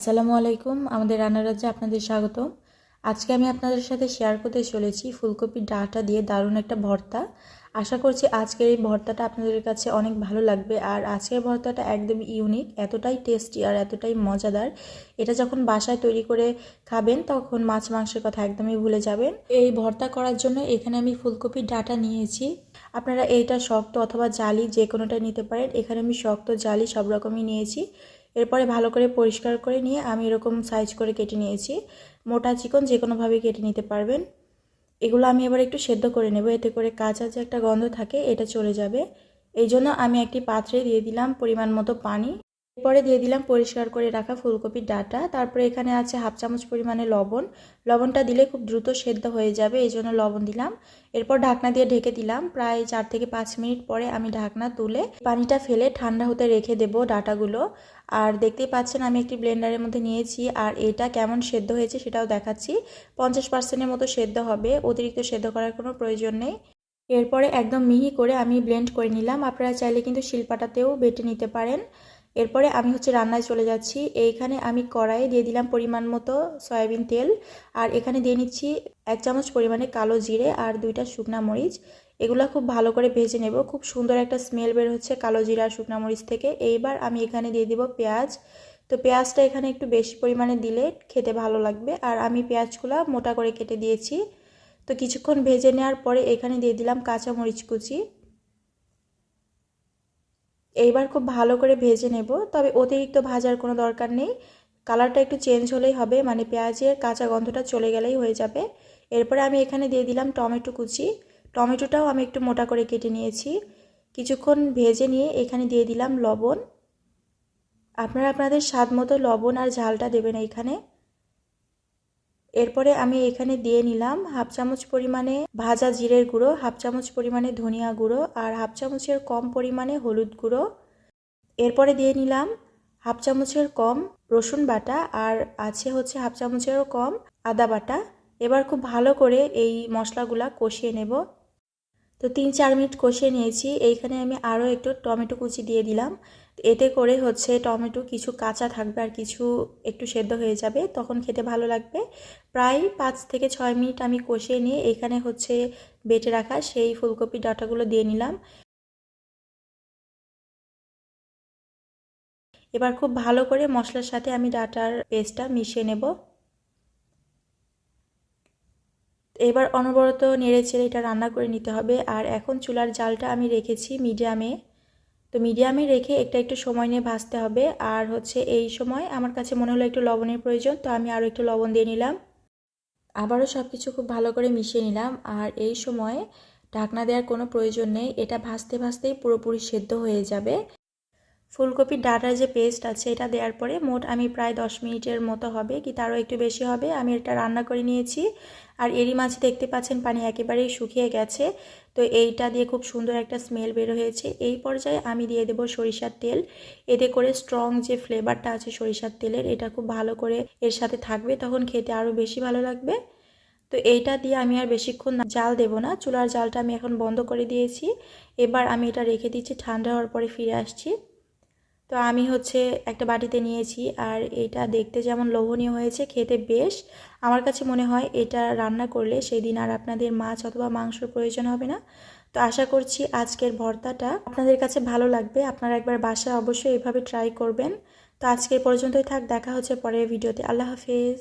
আসসালামু আলাইকুম, আমাদের রান্নার রাজ্যে আপনাদের স্বাগত আজকে আমি আপনাদের সাথে শেয়ার করতে চলেছি ফুলকপির ডাটা দিয়ে দারুণ একটা ভর্তা। আশা করছি আজকের এই ভর্তাটা আপনাদের কাছে অনেক ভালো লাগবে, আর আজকের ভর্তাটা একদম ইউনিক এতটাই টেস্টি আর এতটাই মজাদার। এটা যখন বাসায় তৈরি করে খাবেন, তখন মাছ মাংসের কথা একদমই ভুলে যাবেন। এই ভর্তা করার জন্য এখানে আমি ফুলকপির ডাটা নিয়েছি। আপনারা এইটা শক্ত অথবা জালি যে কোনোটা নিতে পারেন। এখানে আমি শক্ত জালি সব রকমই নিয়েছি। এরপরে ভালো করে পরিষ্কার করে নিয়ে আমি এরকম সাইজ করে কেটে নিয়েছি। মোটা চিকন যে কোনোভাবে কেটে নিতে পারবেন। এগুলো আমি এবার একটু সেদ্ধ করে নেব, এতে করে কাঁচা যে একটা গন্ধ থাকে, এটা চলে যাবে। এই জন্য আমি একটি পাত্রে দিয়ে দিলাম পরিমাণ মতো পানি। এরপরে দিয়ে দিলাম পরিষ্কার করে রাখা ফুলকপির ডাটা। তারপরে এখানে আছে হাফ চামচ পরিমাণে লবণ। লবণটা দিলে খুব দ্রুত সেদ্ধ হয়ে যাবে, এই জন্য লবণ দিলাম। এরপর ঢাকনা দিয়ে ঢেকে দিলাম। প্রায় চার থেকে পাঁচ মিনিট পরে আমি ঢাকনা তুলে পানিটা ফেলে ঠান্ডা হতে রেখে দেব ডাটাগুলো। আর দেখতেই পাচ্ছেন আমি একটি ব্লেন্ডারের মধ্যে নিয়েছি। আর এটা কেমন সেদ্ধ হয়েছে সেটাও দেখাচ্ছি। পঞ্চাশ পার্সেন্টের মতো সেদ্ধ হবে, অতিরিক্ত সেদ্ধ করার কোনো প্রয়োজন নেই। এরপরে একদম মিহি করে আমি ব্লেন্ড করে নিলাম। আপনারা চাইলে কিন্তু শিলপাটাতেও বেটে নিতে পারেন। এরপরে আমি হচ্ছে রান্নায় চলে যাচ্ছি। এইখানে আমি কড়াইয়ে দিয়ে দিলাম পরিমাণ মতো সয়াবিন তেল। আর এখানে দিয়ে নিচ্ছি এক চামচ পরিমাণে কালো জিরে আর দুইটা শুকনা মরিচ। এগুলো খুব ভালো করে ভেজে নেব। খুব সুন্দর একটা স্মেল বের হচ্ছে কালো জিরা আর শুকনা মরিচ থেকে। এইবার আমি এখানে দিয়ে দিব পেঁয়াজ। তো পেঁয়াজটা এখানে একটু বেশি পরিমাণে দিলে খেতে ভালো লাগবে। আর আমি পেঁয়াজগুলো মোটা করে কেটে দিয়েছি। তো কিছুক্ষণ ভেজে নেওয়ার পরে এখানে দিয়ে দিলাম কাঁচা মরিচ কুচি। এইবার খুব ভালো করে ভেজে নেব। তবে অতিরিক্ত ভাজার কোনো দরকার নেই। কালারটা একটু চেঞ্জ হলেই হবে মানে পেঁয়াজের কাঁচা গন্ধটা চলে গেলেই হয়ে যাবে। এরপরে আমি এখানে দিয়ে দিলাম টমেটো কুচি। টমেটোটাও আমি একটু মোটা করে কেটে নিয়েছি। কিছুক্ষণ ভেজে নিয়ে এখানে দিয়ে দিলাম লবণ। আপনারা আপনাদের স্বাদ মতো লবণ আর ঝালটা দেবেন এইখানে। এরপরে আমি এখানে দিয়ে নিলাম হাফ চামচ পরিমাণে ভাজা জিরের গুঁড়ো, হাফ চামচ পরিমাণে ধনিয়া গুঁড়ো আর হাফ চামচের কম পরিমাণে হলুদ গুঁড়ো। এরপরে দিয়ে নিলাম হাফ চামচের কম রসুন বাটা আর আছে হচ্ছে হাফ চামচেরও কম আদা বাটা। এবার খুব ভালো করে এই মশলাগুলা কষিয়ে নেব। তো তিন চার মিনিট কষিয়ে নিয়েছি। এইখানে আমি আরও একটু টমেটো কুচি দিয়ে দিলাম। এতে করে হচ্ছে টমেটো কিছু কাঁচা থাকবে আর কিছু একটু সেদ্ধ হয়ে যাবে, তখন খেতে ভালো লাগবে। প্রায় পাঁচ থেকে ছয় মিনিট আমি কষিয়ে নিয়ে এখানে হচ্ছে বেটে রাখা সেই ফুলকপি ডাটাগুলো দিয়ে নিলাম। এবার খুব ভালো করে মশলার সাথে আমি ডাটার পেস্টটা মিশিয়ে নেব। এবার অনবরত নেড়ে চেড়ে এটা রান্না করে নিতে হবে। আর এখন চুলার জালটা আমি রেখেছি মিডিয়ামে। তো মিডিয়ামে রেখে একটা একটু সময় নিয়ে ভাজতে হবে। আর হচ্ছে এই সময় আমার কাছে মনে হলো একটু লবণের প্রয়োজন, তো আমি আরও একটু লবণ দিয়ে নিলাম। আবারও সব কিছু খুব ভালো করে মিশিয়ে নিলাম। আর এই সময় ঢাকনা দেওয়ার কোনো প্রয়োজন নেই। এটা ভাজতে ভাজতেই পুরোপুরি সেদ্ধ হয়ে যাবে। ফুলকপির ডাটার যে পেস্ট আছে, এটা দেওয়ার পরে মোট আমি প্রায় দশ মিনিটের মতো হবে, কি তারও একটু বেশি হবে। আমি এটা রান্না করে নিয়েছি। আর এরই মাঝে দেখতে পাচ্ছেন পানি একেবারেই শুকিয়ে গেছে। তো এইটা দিয়ে খুব সুন্দর একটা স্মেল বের হয়েছে। এই পর্যায়ে আমি দিয়ে দেব সরিষার তেল। এতে করে স্ট্রং যে ফ্লেভারটা আছে সরিষার তেলের, এটা খুব ভালো করে এর সাথে থাকবে, তখন খেতে আরও বেশি ভালো লাগবে। তো এইটা দিয়ে আমি আর বেশিক্ষণ জাল দেব না। চুলার জালটা আমি এখন বন্ধ করে দিয়েছি। এবার আমি এটা রেখে দিচ্ছি, ঠান্ডা হওয়ার পরে ফিরে আসছি। তো আমি হচ্ছে একটা বাটিতে নিয়েছি আর এটা দেখতে যেমন লোভনীয় হয়েছে, খেতে বেশ। আমার কাছে মনে হয় এটা রান্না করলে সেই দিন আর আপনাদের মাছ অথবা মাংসর প্রয়োজন হবে না। তো আশা করছি আজকের ভর্তাটা আপনাদের কাছে ভালো লাগবে, আপনারা একবার বাসায় অবশ্যই এভাবে ট্রাই করবেন। তো আজকের পর্যন্তই থাক, দেখা হচ্ছে পরের ভিডিওতে আল্লাহ হাফেজ।